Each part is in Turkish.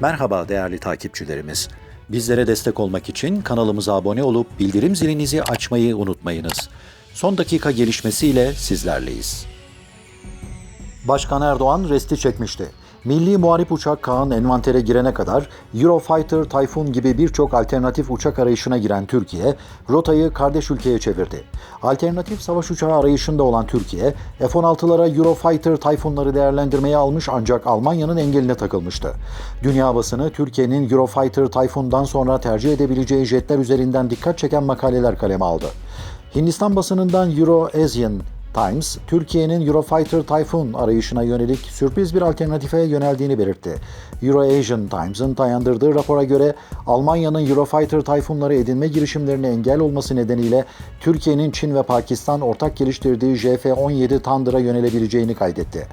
Merhaba değerli takipçilerimiz. Bizlere destek olmak için kanalımıza abone olup bildirim zilinizi açmayı unutmayınız. Son dakika gelişmesiyle sizlerleyiz. Başkan Erdoğan resti çekmişti. Milli Muharip Uçak Kaan envantere girene kadar Eurofighter, Typhoon gibi birçok alternatif uçak arayışına giren Türkiye, rotayı kardeş ülkeye çevirdi. Alternatif savaş uçağı arayışında olan Türkiye, F-16'lara Eurofighter, Typhoon'ları değerlendirmeye almış ancak Almanya'nın engeline takılmıştı. Dünya basını Türkiye'nin Eurofighter, Typhoon'dan sonra tercih edebileceği jetler üzerinden dikkat çeken makaleler kaleme aldı. Hindistan basınından Euro Asian Times, Türkiye'nin Eurofighter Typhoon arayışına yönelik sürpriz bir alternatife yöneldiğini belirtti. Euro-Asian Times'ın dayandırdığı rapora göre Almanya'nın Eurofighter Typhoon'ları edinme girişimlerine engel olması nedeniyle Türkiye'nin Çin ve Pakistan ortak geliştirdiği JF-17 Thunder'a yönelebileceğini kaydetti.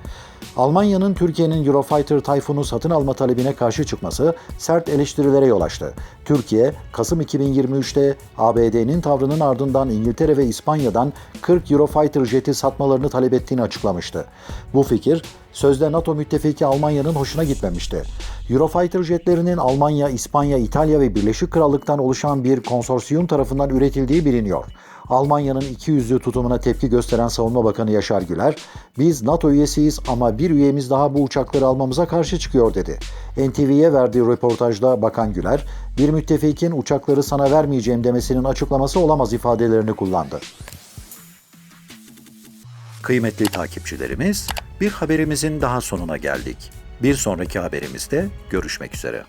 Almanya'nın Türkiye'nin Eurofighter Typhoon'u satın alma talebine karşı çıkması sert eleştirilere yol açtı. Türkiye, Kasım 2023'te ABD'nin tavrının ardından İngiltere ve İspanya'dan 40 Eurofighter jeti satmalarını talep ettiğini açıklamıştı. Bu fikir, sözde NATO müttefiki Almanya'nın hoşuna gitmemişti. Eurofighter jetlerinin Almanya, İspanya, İtalya ve Birleşik Krallık'tan oluşan bir konsorsiyum tarafından üretildiği biliniyor. Almanya'nın iki yüzlü tutumuna tepki gösteren Savunma Bakanı Yaşar Güler, biz NATO üyesiyiz ama bir üyemiz daha bu uçakları almamıza karşı çıkıyor dedi. NTV'ye verdiği röportajda Bakan Güler, bir müttefikin uçakları sana vermeyeceğim demesinin açıklaması olamaz ifadelerini kullandı. Kıymetli takipçilerimiz, bir haberimizin daha sonuna geldik. Bir sonraki haberimizde görüşmek üzere.